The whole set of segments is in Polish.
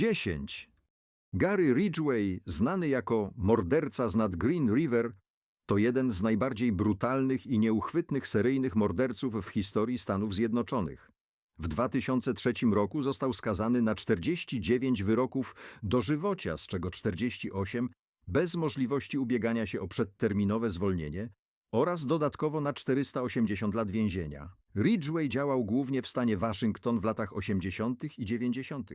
10. Gary Ridgway, znany jako morderca z nad Green River, to jeden z najbardziej brutalnych i nieuchwytnych seryjnych morderców w historii Stanów Zjednoczonych. W 2003 roku został skazany na 49 wyroków dożywocia, z czego 48 bez możliwości ubiegania się o przedterminowe zwolnienie oraz dodatkowo na 480 lat więzienia. Ridgway działał głównie w stanie Waszyngton w latach 80. i 90.,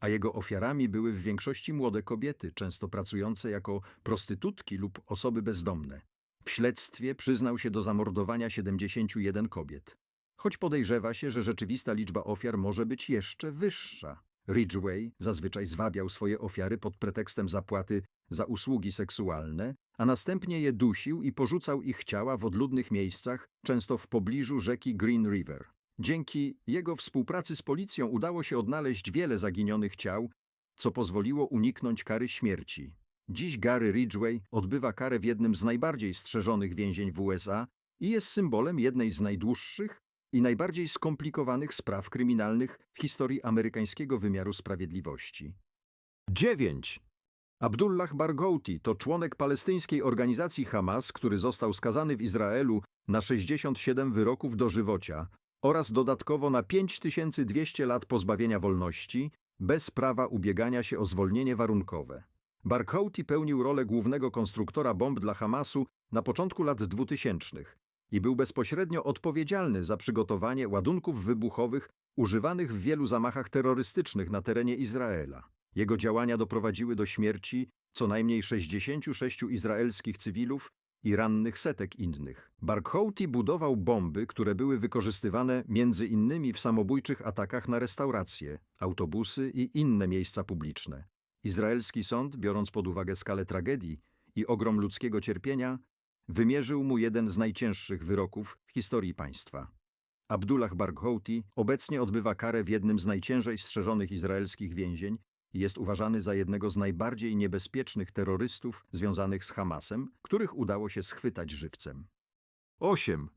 a jego ofiarami były w większości młode kobiety, często pracujące jako prostytutki lub osoby bezdomne. W śledztwie przyznał się do zamordowania 71 kobiet. Choć podejrzewa się, że rzeczywista liczba ofiar może być jeszcze wyższa. Ridgway zazwyczaj zwabiał swoje ofiary pod pretekstem zapłaty za usługi seksualne, a następnie je dusił i porzucał ich ciała w odludnych miejscach, często w pobliżu rzeki Green River. Dzięki jego współpracy z policją udało się odnaleźć wiele zaginionych ciał, co pozwoliło uniknąć kary śmierci. Dziś Gary Ridgway odbywa karę w jednym z najbardziej strzeżonych więzień w USA i jest symbolem jednej z najdłuższych i najbardziej skomplikowanych spraw kryminalnych w historii amerykańskiego wymiaru sprawiedliwości. 9. Abdullah Barghouti to członek palestyńskiej organizacji Hamas, który został skazany w Izraelu na 67 wyroków dożywocia oraz dodatkowo na 5200 lat pozbawienia wolności bez prawa ubiegania się o zwolnienie warunkowe. Barghouti pełnił rolę głównego konstruktora bomb dla Hamasu na początku lat 2000 i był bezpośrednio odpowiedzialny za przygotowanie ładunków wybuchowych używanych w wielu zamachach terrorystycznych na terenie Izraela. Jego działania doprowadziły do śmierci co najmniej 66 izraelskich cywilów i rannych setek innych. Barghouti budował bomby, które były wykorzystywane między innymi w samobójczych atakach na restauracje, autobusy i inne miejsca publiczne. Izraelski sąd, biorąc pod uwagę skalę tragedii i ogrom ludzkiego cierpienia, wymierzył mu jeden z najcięższych wyroków w historii państwa. Abdullah Barghouti obecnie odbywa karę w jednym z najciężej strzeżonych izraelskich więzień jest uważany za jednego z najbardziej niebezpiecznych terrorystów związanych z Hamasem, których udało się schwytać żywcem. 8.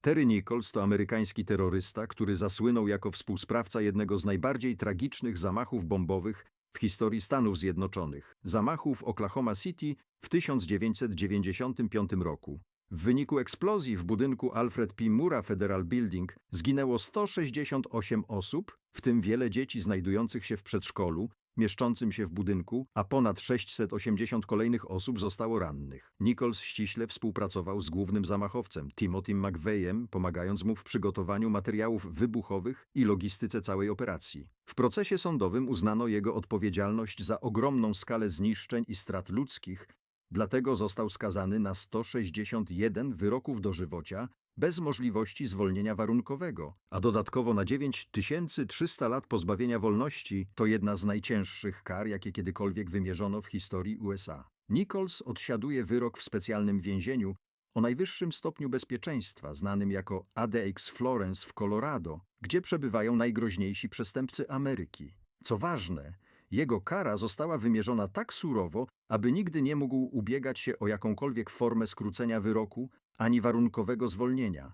Terry Nichols to amerykański terrorysta, który zasłynął jako współsprawca jednego z najbardziej tragicznych zamachów bombowych w historii Stanów Zjednoczonych, zamachu w Oklahoma City w 1995 roku. W wyniku eksplozji w budynku Alfred P. Mura Federal Building zginęło 168 osób, w tym wiele dzieci znajdujących się w przedszkolu, mieszczącym się w budynku, a ponad 680 kolejnych osób zostało rannych. Nichols ściśle współpracował z głównym zamachowcem Timothy McVeighem, pomagając mu w przygotowaniu materiałów wybuchowych i logistyce całej operacji. W procesie sądowym uznano jego odpowiedzialność za ogromną skalę zniszczeń i strat ludzkich, dlatego został skazany na 161 wyroków dożywocia bez możliwości zwolnienia warunkowego, a dodatkowo na 9300 lat pozbawienia wolności to jedna z najcięższych kar, jakie kiedykolwiek wymierzono w historii USA. Nichols odsiaduje wyrok w specjalnym więzieniu o najwyższym stopniu bezpieczeństwa, znanym jako ADX Florence w Colorado, gdzie przebywają najgroźniejsi przestępcy Ameryki. Co ważne, jego kara została wymierzona tak surowo, aby nigdy nie mógł ubiegać się o jakąkolwiek formę skrócenia wyroku ani warunkowego zwolnienia.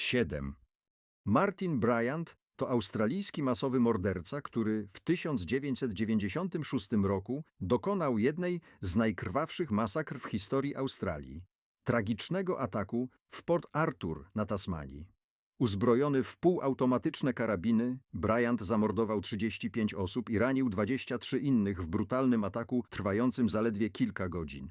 7. Martin Bryant to australijski masowy morderca, który w 1996 roku dokonał jednej z najkrwawszych masakr w historii Australii tragicznego ataku w Port Arthur na Tasmanii. Uzbrojony w półautomatyczne karabiny, Bryant zamordował 35 osób i ranił 23 innych w brutalnym ataku trwającym zaledwie kilka godzin.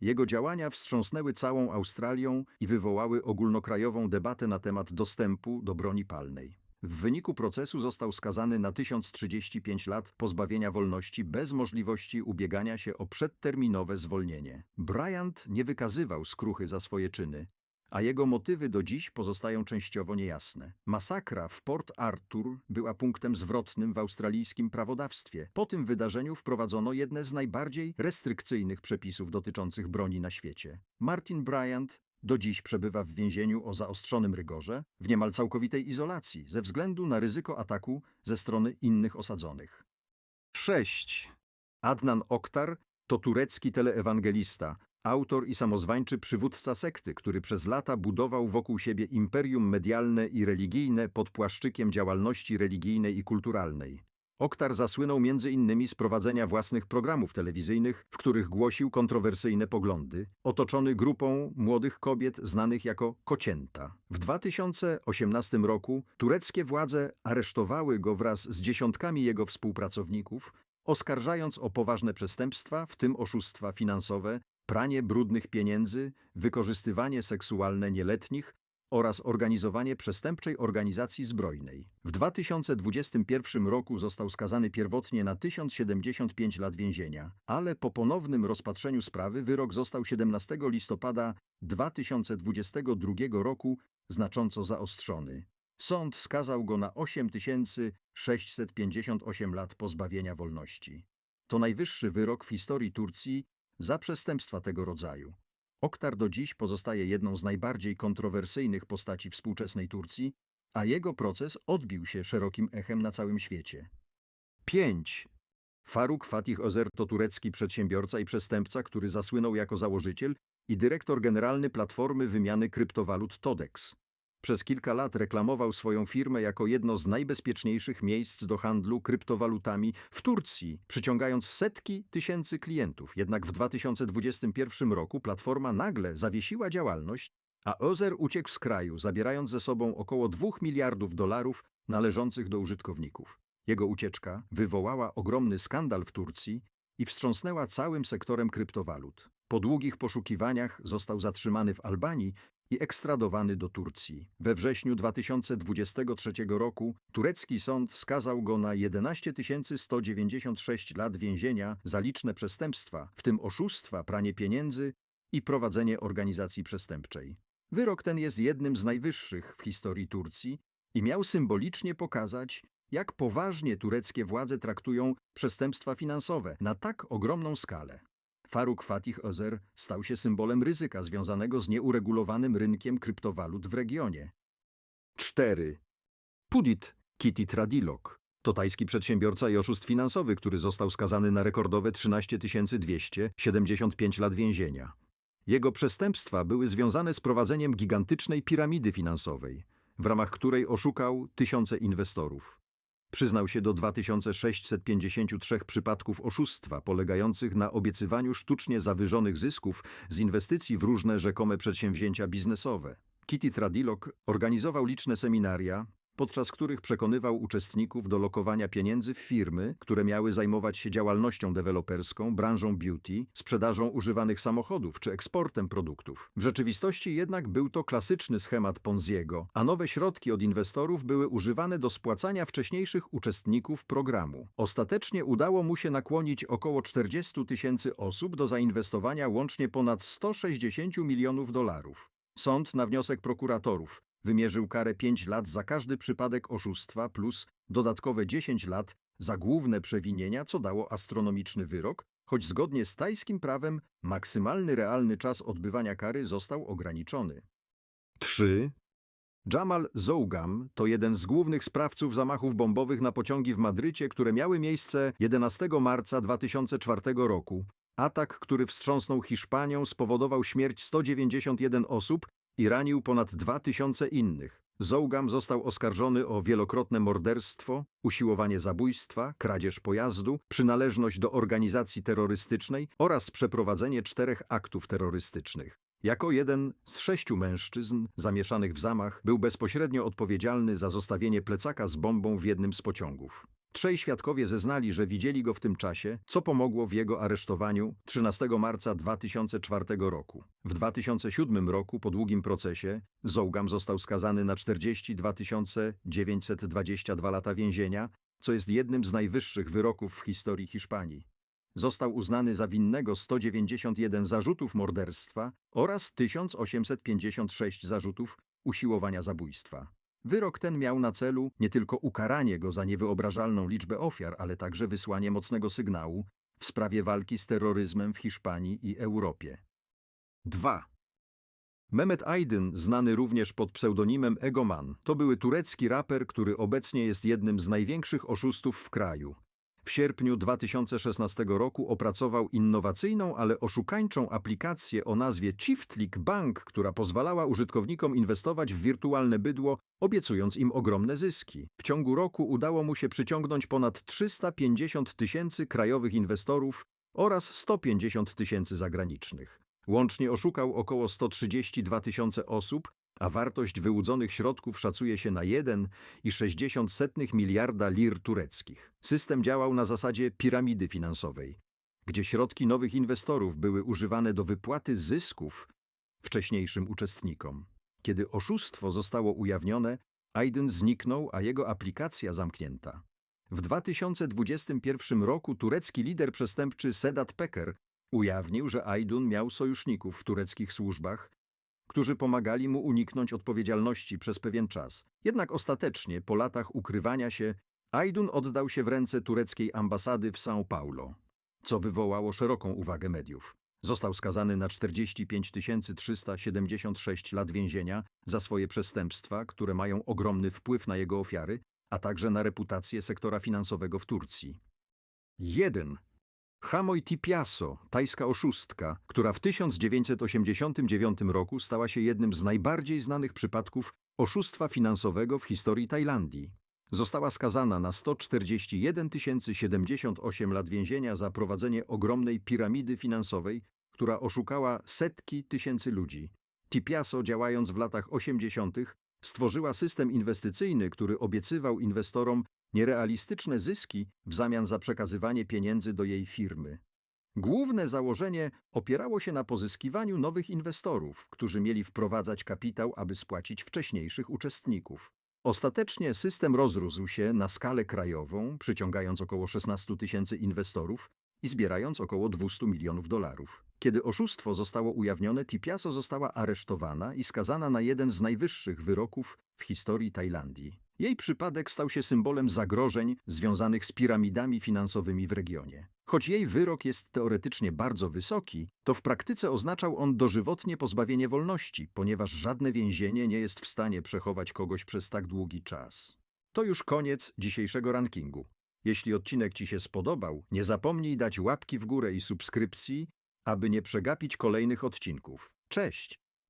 Jego działania wstrząsnęły całą Australią i wywołały ogólnokrajową debatę na temat dostępu do broni palnej. W wyniku procesu został skazany na 1035 lat pozbawienia wolności bez możliwości ubiegania się o przedterminowe zwolnienie. Bryant nie wykazywał skruchy za swoje czyny, a jego motywy do dziś pozostają częściowo niejasne. Masakra w Port Arthur była punktem zwrotnym w australijskim prawodawstwie. Po tym wydarzeniu wprowadzono jedne z najbardziej restrykcyjnych przepisów dotyczących broni na świecie. Martin Bryant do dziś przebywa w więzieniu o zaostrzonym rygorze, w niemal całkowitej izolacji, ze względu na ryzyko ataku ze strony innych osadzonych. 6. Adnan Oktar to turecki teleewangelista, autor i samozwańczy przywódca sekty, który przez lata budował wokół siebie imperium medialne i religijne pod płaszczykiem działalności religijnej i kulturalnej. Oktar zasłynął między innymi z prowadzenia własnych programów telewizyjnych, w których głosił kontrowersyjne poglądy, otoczony grupą młodych kobiet znanych jako kocięta. W 2018 roku tureckie władze aresztowały go wraz z dziesiątkami jego współpracowników, oskarżając o poważne przestępstwa, w tym oszustwa finansowe, pranie brudnych pieniędzy, wykorzystywanie seksualne nieletnich oraz organizowanie przestępczej organizacji zbrojnej. W 2021 roku został skazany pierwotnie na 1075 lat więzienia, ale po ponownym rozpatrzeniu sprawy wyrok został 17 listopada 2022 roku znacząco zaostrzony. Sąd skazał go na 8658 lat pozbawienia wolności. To najwyższy wyrok w historii Turcji za przestępstwa tego rodzaju. Oktar do dziś pozostaje jedną z najbardziej kontrowersyjnych postaci współczesnej Turcji, a jego proces odbił się szerokim echem na całym świecie. 5. Faruk Fatih Özer to turecki przedsiębiorca i przestępca, który zasłynął jako założyciel i dyrektor generalny platformy wymiany kryptowalut Todex. Przez kilka lat reklamował swoją firmę jako jedno z najbezpieczniejszych miejsc do handlu kryptowalutami w Turcji, przyciągając setki tysięcy klientów. Jednak w 2021 roku platforma nagle zawiesiła działalność, a Ozer uciekł z kraju, zabierając ze sobą około 2 miliardów dolarów należących do użytkowników. Jego ucieczka wywołała ogromny skandal w Turcji i wstrząsnęła całym sektorem kryptowalut. Po długich poszukiwaniach został zatrzymany w Albanii i ekstradowany do Turcji. We wrześniu 2023 roku turecki sąd skazał go na 11 196 lat więzienia za liczne przestępstwa, w tym oszustwa, pranie pieniędzy i prowadzenie organizacji przestępczej. Wyrok ten jest jednym z najwyższych w historii Turcji i miał symbolicznie pokazać, jak poważnie tureckie władze traktują przestępstwa finansowe na tak ogromną skalę. Faruk Fatih Özer stał się symbolem ryzyka związanego z nieuregulowanym rynkiem kryptowalut w regionie. 4. Pudit Kitty Tradilok to tajski przedsiębiorca i oszust finansowy, który został skazany na rekordowe 13 275 lat więzienia. Jego przestępstwa były związane z prowadzeniem gigantycznej piramidy finansowej, w ramach której oszukał tysiące inwestorów. Przyznał się do 2653 przypadków oszustwa polegających na obiecywaniu sztucznie zawyżonych zysków z inwestycji w różne rzekome przedsięwzięcia biznesowe. Kitty Tradilok organizował liczne seminaria, podczas których przekonywał uczestników do lokowania pieniędzy w firmy, które miały zajmować się działalnością deweloperską, branżą beauty, sprzedażą używanych samochodów czy eksportem produktów. W rzeczywistości jednak był to klasyczny schemat Ponziego, a nowe środki od inwestorów były używane do spłacania wcześniejszych uczestników programu. Ostatecznie udało mu się nakłonić około 40 tysięcy osób do zainwestowania łącznie ponad 160 milionów dolarów. Sąd na wniosek prokuratorów Wymierzył karę 5 lat za każdy przypadek oszustwa plus dodatkowe 10 lat za główne przewinienia, co dało astronomiczny wyrok, choć zgodnie z tajskim prawem maksymalny realny czas odbywania kary został ograniczony. 3. Jamal Zougam to jeden z głównych sprawców zamachów bombowych na pociągi w Madrycie, które miały miejsce 11 marca 2004 roku. Atak, który wstrząsnął Hiszpanią, spowodował śmierć 191 osób, i ranił ponad dwa tysiące innych. Zougam został oskarżony o wielokrotne morderstwo, usiłowanie zabójstwa, kradzież pojazdu, przynależność do organizacji terrorystycznej oraz przeprowadzenie czterech aktów terrorystycznych. Jako jeden z sześciu mężczyzn zamieszanych w zamach był bezpośrednio odpowiedzialny za zostawienie plecaka z bombą w jednym z pociągów. Trzej świadkowie zeznali, że widzieli go w tym czasie, co pomogło w jego aresztowaniu 13 marca 2004 roku. W 2007 roku, po długim procesie, Zougam został skazany na 42 922 lata więzienia, co jest jednym z najwyższych wyroków w historii Hiszpanii. Został uznany za winnego 191 zarzutów morderstwa oraz 1856 zarzutów usiłowania zabójstwa. Wyrok ten miał na celu nie tylko ukaranie go za niewyobrażalną liczbę ofiar, ale także wysłanie mocnego sygnału w sprawie walki z terroryzmem w Hiszpanii i Europie. 2. Mehmet Aydin, znany również pod pseudonimem Egoman, to były turecki raper, który obecnie jest jednym z największych oszustów w kraju. W sierpniu 2016 roku opracował innowacyjną, ale oszukańczą aplikację o nazwie Chiftlik Bank, która pozwalała użytkownikom inwestować w wirtualne bydło, obiecując im ogromne zyski. W ciągu roku udało mu się przyciągnąć ponad 350 tysięcy krajowych inwestorów oraz 150 tysięcy zagranicznych. Łącznie oszukał około 132 tysiące osób, a wartość wyłudzonych środków szacuje się na 1,6 miliarda lir tureckich. System działał na zasadzie piramidy finansowej, gdzie środki nowych inwestorów były używane do wypłaty zysków wcześniejszym uczestnikom. Kiedy oszustwo zostało ujawnione, Aydın zniknął, a jego aplikacja zamknięta. W 2021 roku turecki lider przestępczy Sedat Peker ujawnił, że Aydın miał sojuszników w tureckich służbach, którzy pomagali mu uniknąć odpowiedzialności przez pewien czas. Jednak ostatecznie, po latach ukrywania się, Aydın oddał się w ręce tureckiej ambasady w São Paulo, co wywołało szeroką uwagę mediów. Został skazany na 45 376 lat więzienia za swoje przestępstwa, które mają ogromny wpływ na jego ofiary, a także na reputację sektora finansowego w Turcji. 1. Hamoj Tipiaso, tajska oszustka, która w 1989 roku stała się jednym z najbardziej znanych przypadków oszustwa finansowego w historii Tajlandii. Została skazana na 141 078 lat więzienia za prowadzenie ogromnej piramidy finansowej, która oszukała setki tysięcy ludzi. Tipiaso, działając w latach 80., stworzyła system inwestycyjny, który obiecywał inwestorom nierealistyczne zyski w zamian za przekazywanie pieniędzy do jej firmy. Główne założenie opierało się na pozyskiwaniu nowych inwestorów, którzy mieli wprowadzać kapitał, aby spłacić wcześniejszych uczestników. Ostatecznie system rozrósł się na skalę krajową, przyciągając około 16 tysięcy inwestorów i zbierając około 200 milionów dolarów. Kiedy oszustwo zostało ujawnione, Tipiaso została aresztowana i skazana na jeden z najwyższych wyroków w historii Tajlandii. Jej przypadek stał się symbolem zagrożeń związanych z piramidami finansowymi w regionie. Choć jej wyrok jest teoretycznie bardzo wysoki, to w praktyce oznaczał on dożywotnie pozbawienie wolności, ponieważ żadne więzienie nie jest w stanie przechować kogoś przez tak długi czas. To już koniec dzisiejszego rankingu. Jeśli odcinek Ci się spodobał, nie zapomnij dać łapki w górę i subskrypcji, aby nie przegapić kolejnych odcinków. Cześć!